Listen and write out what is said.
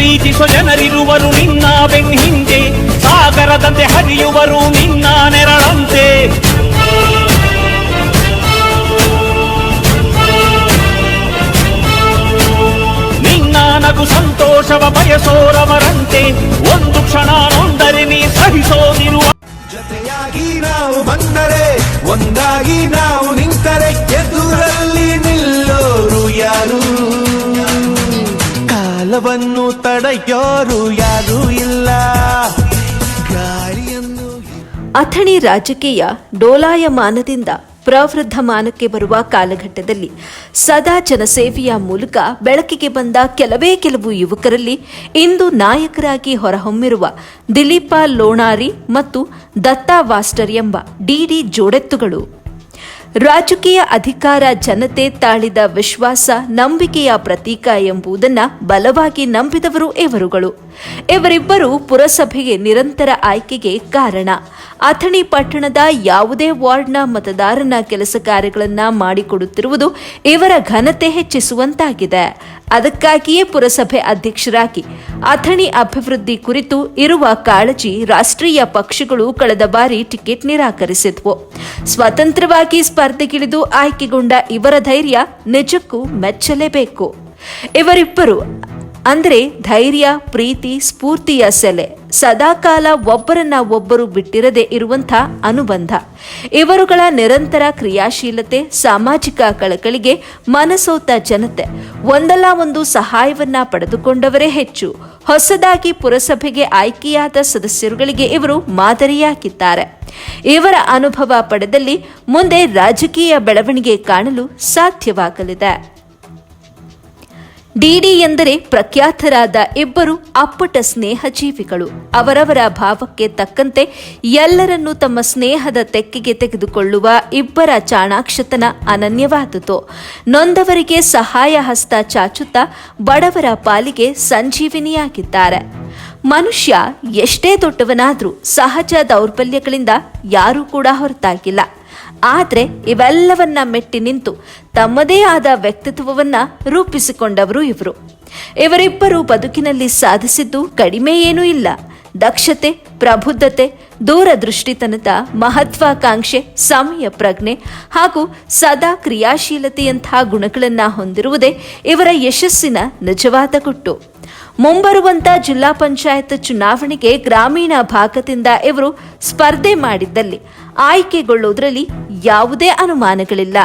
ಪ್ರೀತಿಸೋ ಜನರಿರುವರು ನಿನ್ನ ಬೆನ್ ಹಿಂದೆ, ಸಾಗರದಂತೆ ಹರಿಯುವರು ನಿನ್ನ ನೆರಳಂತೆ. ನಿನ್ನ ನಗು ಸಂತೋಷವ ಬಯಸೋರವರಂತೆ, ಒಂದು ಕ್ಷಣ ನೊಂದರೆ ನೀ ಸಹಿಸೋದಿರುವ ಜೊತೆಯಾಗಿ ನಾವು ಬಂದರೆ, ಒಂದಾಗಿ ನಾವು ನಿಂತರೆ, ಎದುರಲ್ಲಿ ನಿಲ್ಲೋರು ಯಾರು? ಕಾಲವನ್ನು ತಡೆಯೋರು ಯಾರು ಇಲ್ಲ. ಅಥಣಿ ರಾಜಕೀಯ ಡೋಲಾಯಮಾನದಿಂದ ಪ್ರವೃದ್ಧಮಾನಕ್ಕೆ ಬರುವ ಕಾಲಘಟ್ಟದಲ್ಲಿ ಸದಾ ಜನಸೇವೆಯ ಮೂಲಕ ಬೆಳಕಿಗೆ ಬಂದ ಕೆಲವೇ ಕೆಲವು ಯುವಕರಲ್ಲಿ ಇಂದು ನಾಯಕರಾಗಿ ಹೊರಹೊಮ್ಮಿರುವ ದಿಲೀಪ ಲೋಣಾರಿ ಮತ್ತು ದತ್ತಾ ವಾಸ್ಟರ್ ಎಂಬ ಡಿಡಿ ಜೋಡೆತ್ತುಗಳು. ರಾಜಕೀಯ ಅಧಿಕಾರ ಜನತೆ ತಾಳಿದ ವಿಶ್ವಾಸ, ನಂಬಿಕೆಯ ಪ್ರತೀಕ ಎಂಬುದನ್ನ ಬಲವಾಗಿ ನಂಬಿದವರು ಇವರುಗಳು. ಇವರಿಬ್ಬರು ಪುರಸಭೆಗೆ ನಿರಂತರ ಆಯ್ಕೆಗೆ ಕಾರಣ. ಅಥಣಿ ಪಟ್ಟಣದ ಯಾವುದೇ ವಾರ್ಡ್ನ ಮತದಾರನ ಕೆಲಸ ಕಾರ್ಯಗಳನ್ನ ಮಾಡಿಕೊಡುತ್ತಿರುವುದು ಇವರ ಘನತೆ ಹೆಚ್ಚಿಸುವಂತಾಗಿದೆ. ಅದಕ್ಕಾಗಿಯೇ ಪುರಸಭೆ ಅಧ್ಯಕ್ಷರಾಗಿ ಅಥಣಿ ಅಭಿವೃದ್ಧಿ ಕುರಿತು ಇರುವ ಕಾಳಜಿ ರಾಷ್ಟ್ರೀಯ ಪಕ್ಷಗಳು ಕಳೆದ ಬಾರಿ ಟಿಕೆಟ್ ನಿರಾಕರಿಸಿದ್ವು. ಸ್ವತಂತ್ರವಾಗಿ ಸ್ಪರ್ಧೆಗಿಳಿದು ಆಯ್ಕೆಗೊಂಡ ಇವರ ಧೈರ್ಯ ನಿಜಕ್ಕೂ ಮೆಚ್ಚಲೇಬೇಕು. ಇವರಿಬ್ಬರು, ಅಂದರೆ ಧೈರ್ಯ, ಪ್ರೀತಿ, ಸ್ಫೂರ್ತಿಯ ಸೆಲೆ, ಸದಾಕಾಲ ಒಬ್ಬರನ್ನ ಒಬ್ಬರು ಬಿಟ್ಟಿರದೆ ಇರುವಂಥ ಅನುಬಂಧ. ಇವರುಗಳ ನಿರಂತರ ಕ್ರಿಯಾಶೀಲತೆ, ಸಾಮಾಜಿಕ ಕಳಕಳಿಗೆ ಮನಸೋತ ಜನತೆ, ಒಂದಲ್ಲ ಒಂದು ಸಹಾಯವನ್ನ ಪಡೆದುಕೊಂಡವರೇ ಹೆಚ್ಚು. ಹೊಸದಾಗಿ ಪುರಸಭೆಗೆ ಆಯ್ಕೆಯಾದ ಸದಸ್ಯರುಗಳಿಗೆ ಇವರು ಮಾದರಿಯಾಗಿದ್ದಾರೆ. ಇವರ ಅನುಭವ ಪಡೆದಲ್ಲಿ ಮುಂದೆ ರಾಜಕೀಯ ಬೆಳವಣಿಗೆ ಕಾಣಲು ಸಾಧ್ಯವಾಗಲಿದೆ. ಡಿಡಿ ಎಂದರೆ ಪ್ರಖ್ಯಾತರಾದ ಇಬ್ಬರು ಅಪ್ಪಟ ಸ್ನೇಹ ಜೀವಿಗಳು. ಅವರವರ ಭಾವಕ್ಕೆ ತಕ್ಕಂತೆ ಎಲ್ಲರನ್ನೂ ತಮ್ಮ ಸ್ನೇಹದ ತೆಕ್ಕೆಗೆ ತೆಗೆದುಕೊಳ್ಳುವ ಇಬ್ಬರ ಚಾಣಾಕ್ಷತನ ಅನನ್ಯವಾದುದು. ನೊಂದವರಿಗೆ ಸಹಾಯ ಹಸ್ತ ಚಾಚುತ್ತಾ ಬಡವರ ಪಾಲಿಗೆ ಸಂಜೀವಿನಿಯಾಗಿದ್ದಾರೆ. ಮನುಷ್ಯ ಎಷ್ಟೇ ದೊಡ್ಡವನಾದರೂ ಸಹಜ ದೌರ್ಬಲ್ಯಗಳಿಂದ ಯಾರೂ ಕೂಡ ಹೊರತಾಗಿಲ್ಲ. ಆದರೆ ಇವೆಲ್ಲವನ್ನ ಮೆಟ್ಟಿ ನಿಂತು ತಮ್ಮದೇ ಆದ ವ್ಯಕ್ತಿತ್ವವನ್ನ ರೂಪಿಸಿಕೊಂಡವರು ಇವರು. ಇವರಿಬ್ಬರು ಬದುಕಿನಲ್ಲಿ ಸಾಧಿಸಿದ್ದು ಕಡಿಮೆ ಏನೂ ಇಲ್ಲ. ದಕ್ಷತೆ, ಪ್ರಬುದ್ಧತೆ, ದೂರದೃಷ್ಟಿತನದ ಮಹತ್ವಾಕಾಂಕ್ಷೆ, ಸಮಯ ಪ್ರಜ್ಞೆ ಹಾಗೂ ಸದಾ ಕ್ರಿಯಾಶೀಲತೆಯಂತಹ ಗುಣಗಳನ್ನು ಹೊಂದಿರುವುದೇ ಇವರ ಯಶಸ್ಸಿನ ನಿಜವಾದ ಗುಟ್ಟು. ಮುಂಬರುವಂತ ಜಿಲ್ಲಾ ಪಂಚಾಯತ್ ಚುನಾವಣೆಗೆ ಗ್ರಾಮೀಣ ಭಾಗದಿಂದ ಇವರು ಸ್ಪರ್ಧೆ ಮಾಡಿದ್ದಲ್ಲಿ ಆಯ್ಕೆಗೊಳ್ಳುವುದರಲ್ಲಿ ಯಾವುದೇ ಅನುಮಾನಗಳಿಲ್ಲ.